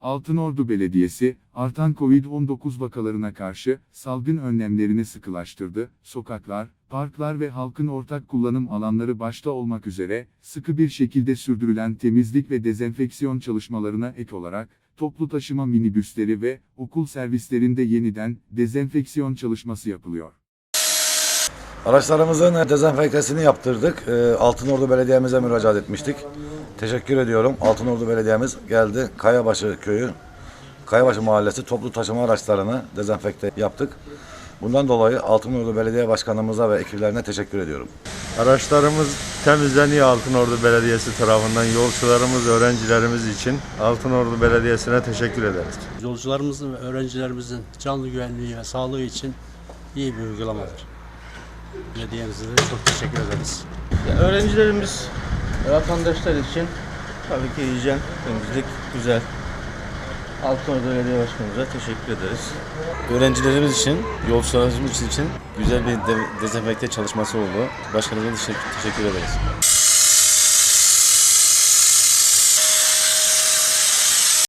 Altınordu Belediyesi, artan Covid-19 vakalarına karşı salgın önlemlerini sıkılaştırdı. Sokaklar, parklar ve halkın ortak kullanım alanları başta olmak üzere sıkı bir şekilde sürdürülen temizlik ve dezenfeksiyon çalışmalarına ek olarak toplu taşıma minibüsleri ve okul servislerinde yeniden dezenfeksiyon çalışması yapılıyor. Araçlarımızın dezenfektesini yaptırdık. Ee, Altınordu Belediye'mize müracaat etmiştik. Teşekkür ediyorum. Altınordu Belediye'miz geldi. Kayabaşı köyü, Kayabaşı mahallesi toplu taşıma araçlarını dezenfekte yaptık. Bundan dolayı Altınordu Belediye Başkanımıza ve ekiplerine teşekkür ediyorum. Araçlarımız temizleniyor Altınordu Belediyesi tarafından. Yolcularımız, öğrencilerimiz için Altınordu Belediyesi'ne teşekkür ederiz. Yolcularımızın ve öğrencilerimizin canlı güvenliği ve sağlığı için iyi bir uygulamadır. Belediyemize de çok teşekkür ederiz. Ya öğrencilerimiz, vatandaşlar için tabii ki hijyen, temizlik güzel. Altınordu Belediye Başkanımıza teşekkür ederiz. Öğrencilerimiz için, yolcularımız için güzel bir de- dezenfekte çalışması oldu. Başkanımıza teşekkür, teşekkür ederiz.